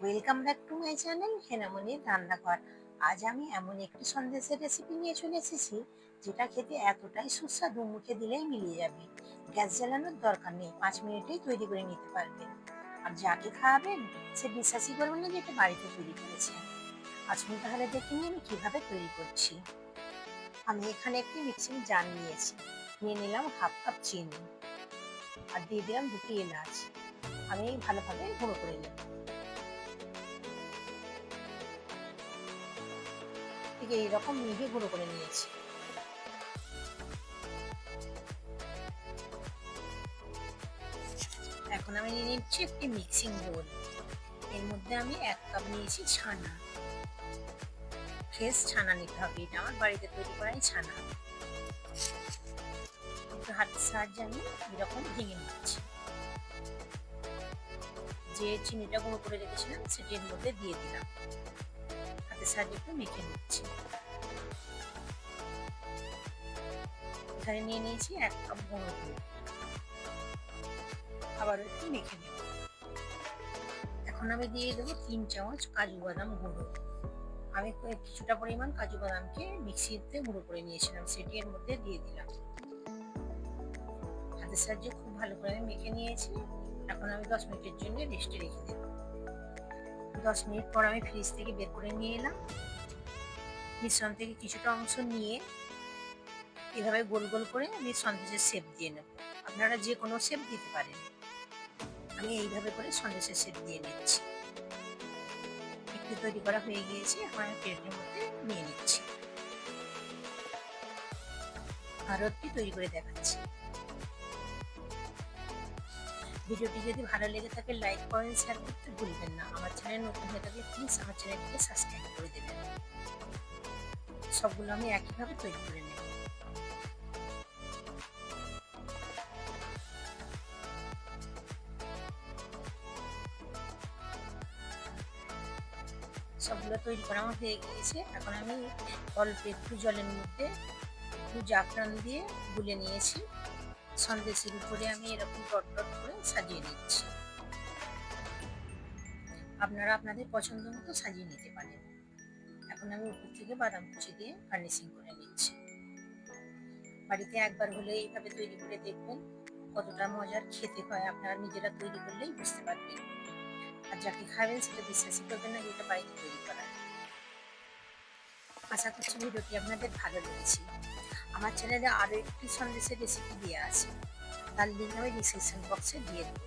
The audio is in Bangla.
Welcome back to my channel হেনামনির রান্নাঘর আজ আমি এমন একটি সন্দেশের রেসিপি নিয়ে চলে এসেছি, যেটা খেতে এতটাই সুস্বাদু, মুখে দিলেই মিলিয়ে যাবে। গ্যাস জ্বালানোর দরকার নেই, পাঁচ মিনিটেই তৈরি করে নিতে পারবেন। আর যাকে খাওয়াবেন, সে বিশ্বাসই করবেন না যে এটা বাড়িতে তৈরি করেছেন আসুন তাহলে দেখে নিই আমি কীভাবে তৈরি করছি। আমি এখানে একটি মিক্সিং জার নিয়েছি, নিয়ে নিলাম হাফ কাপ চিনি। আর দিয়ে দিলাম দুটি এলাচ। আমি ভালোভাবে গুঁড়ো করে নেব। ঠিক এইরকম মিহি গুঁড়ো করে নিয়েছি। এখন আমি নিয়ে নিচ্ছি একটি মিক্সিং বোল এর মধ্যে আমি এক কাপ নিয়েছি ছানা। ফ্রেশ ছানা নিতে হবে, এটা আমার বাড়িতে তৈরি করাই ছানা। একটু হাতের সাহায্যে আমি এরকম ভেঙে নিচ্ছি। যে চিনিটা গুঁড়ো করে রেখেছিলাম, সেটির মধ্যে দিয়ে দিলাম। সাহায্যে একটু মেখে নিচ্ছি। এখানে নিয়ে নিয়েছি এক কাপ গুঁড়ো আবার একটু মেখে নেব। এখন আমি দিয়ে দেবো তিন চামচ কাজু বাদাম গুঁড়ো। আমি কিছুটা পরিমাণ কাজু বাদামকে মিক্সিতে গুঁড়ো করে নিয়েছিলাম, সেটি এর মধ্যে দিয়ে দিলাম। হাতের সাহায্যে খুব ভালো করে মেখে নিয়েছি। এখন আমি দশ মিনিটের জন্য রেস্টে রেখে দেব। দশ মিনিট পর আমি ফ্রিজ থেকে বের করে নিয়ে এলাম। মিশ্রণ থেকে কিছুটা অংশ নিয়ে এভাবে গোল গোল করে আমি সন্দেশের শেপ দিয়ে নেব। আপনারা যে কোনো শেপ দিতে পারেন। আমি এইভাবে করে সন্দেশের শেপ দিয়ে নিচ্ছি। একটু তৈরি করা হয়ে গিয়েছে, এখন আমি প্লেটের মধ্যে নিয়ে নিচ্ছি। আরও তৈরি করে দেখাচ্ছি। ভিডিওটি যদি ভালো লেগে থাকে লাইক করেন শেয়ার করতে ভুলবেন না। আমার চ্যানেল নতুন হয়ে থাকলে প্লিজ আমার চ্যানেলটিকে সাবস্ক্রাইব করে দেবেন। সবগুলো আমি একইভাবে তৈরি করে নেব। সবগুলো তৈরি করা আমার হয়ে গিয়েছে। এখন আমি অল্প একটু জলের মধ্যে একটু জাফরান দিয়ে গুলে নিয়েছি। সন্দেশের উপরে আমি এরকম ডট ডট করে সাজিয়ে নিচ্ছি। আপনারা আপনাদের পছন্দ মতো সাজিয়ে নিতে পারেন। এখন আমি উপর থেকে বাদাম কুচি দিয়ে গার্নিশিং করে নিচ্ছি। বাড়িতে একবার হলে এইভাবে তৈরি করে দেখবেন কতটা মজার খেতে হয়। আপনারা নিজেরা তৈরি করলেই বুঝতে পারবেন। আর যাকে খাবেন সেটা বিশ্বাসই করবেন না যেটা বাড়িতে তৈরি করা। আশা করছি ভিডিওটি আপনাদের ভালো লেগেছে। আমার চ্যানেলে আরও একটি সন্দেশের রেসিপি দেওয়া আছে। তার লিঙ্ক আমি ডিসক্রিপশন বক্সে দিয়ে দেবো।